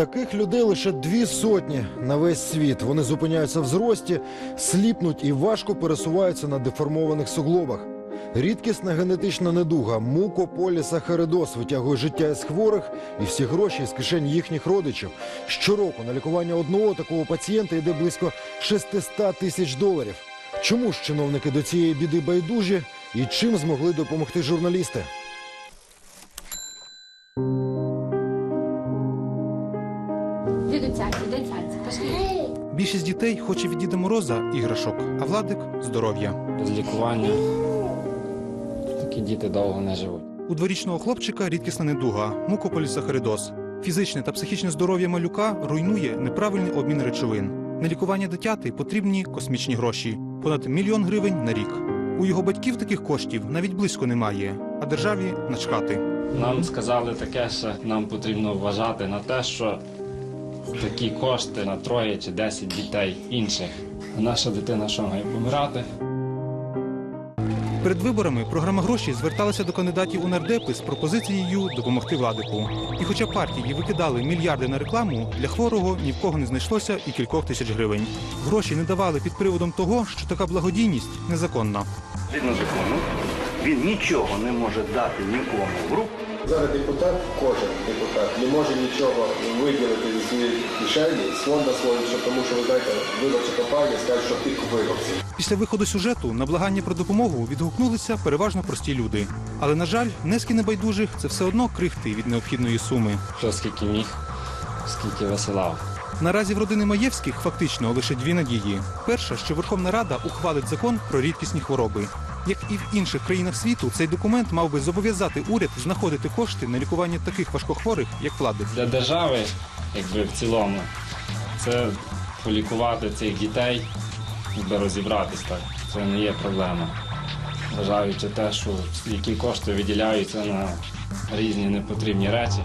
Таких людей лише дві сотні на весь світ. Вони зупиняються в зрості, сліпнуть і важко пересуваються на деформованих суглобах. Рідкісна генетична недуга мукополісахаридоз витягує життя із хворих і всі гроші з кишень їхніх родичів. Щороку на лікування одного такого пацієнта йде близько 600 тисяч доларів. Чому ж чиновники до цієї біди байдужі і чим змогли допомогти журналісти? Більшість дітей хоче від Діда Мороза іграшок, а владик здоров'я. без лікування такі діти довго не живуть. У дворічного хлопчика рідкісна недуга мукополісахаридоз. Фізичне та психічне здоров'я малюка руйнує неправильний обмін речовин. На лікування дитяти потрібні космічні гроші понад мільйон гривень на рік. У його батьків таких коштів навіть близько немає, а державі начхати. Нам сказали таке, що нам потрібно вважати на те, що такі кошти на троє чи десять дітей інших. А наша дитина що має помирати? Перед виборами програма гроші зверталася до кандидатів у нардепи з пропозицією допомогти владику. І хоча партії викидали мільярди на рекламу, для хворого ні в кого не знайшлося і кількох тисяч гривень. Гроші не давали під приводом того, що така благодійність незаконна. Згідно закону, він нічого не може дати нікому в руку, Зараз депутат, кожен депутат не може нічого виділити зі своєї кишені, фонду свого, що тому що ви знаєте, виборча кампанія скаже, що пік виборців. Після виходу сюжету на благання про допомогу відгукнулися переважно прості люди. Але на жаль, низки небайдужих це все одно крихти від необхідної суми. Хто скільки міг, скільки висилав. Наразі в родини Маєвських фактично лише дві надії. Перша, що Верховна Рада ухвалить закон про рідкісні хвороби. Як і в інших країнах світу, цей документ мав би зобов'язати уряд знаходити кошти на лікування таких важкохворих, як владик. Для держави, якби в цілому, це полікувати цих дітей, якби розібратись так. Це не є проблема. Вважаючи те, що які кошти виділяються на різні непотрібні речі.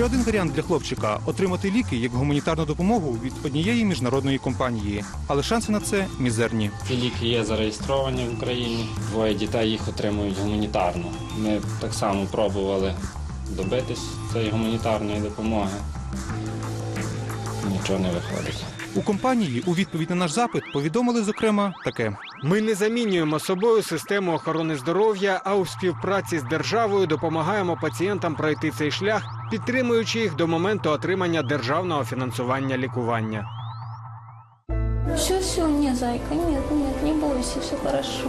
Ще один варіант для хлопчика отримати ліки як гуманітарну допомогу від однієї міжнародної компанії. Але шанси на це мізерні. Ці ліки є зареєстровані в Україні. Двоє дітей їх отримують гуманітарно. Ми так само пробували добитись цієї гуманітарної допомоги. Нічого не виходить. У компанії у відповідь на наш запит повідомили зокрема таке. Ми не замінюємо собою систему охорони здоров'я, а у співпраці з державою допомагаємо пацієнтам пройти цей шлях, підтримуючи їх до моменту отримання державного фінансування лікування. Все, все, не, зайка, нет, нет, не бойся, все хорошо.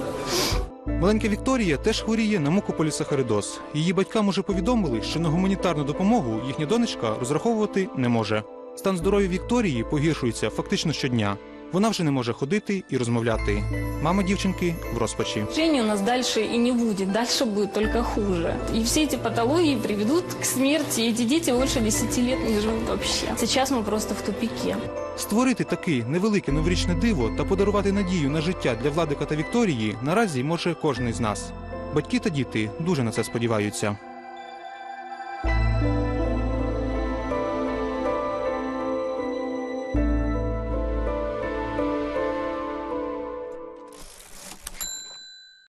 Маленька Вікторія теж хворіє на мукополісахаридоз. Її батькам уже повідомили, що на гуманітарну допомогу їхня донечка розраховувати не може. Стан здоров'я Вікторії погіршується фактично щодня. Вона вже не може ходити і розмовляти. Мама дівчинки в розпачі. Лечения у нас дальше и не будет, дальше будет только хуже. И все эти патологии приведут к смерти, и эти дети больше 10 лет не живут вообще. Сейчас мы просто в тупике. Створити таке невелике новорічне диво та подарувати надію на життя для Владика та Вікторії наразі може кожен із нас. Батьки та діти дуже на це сподіваються.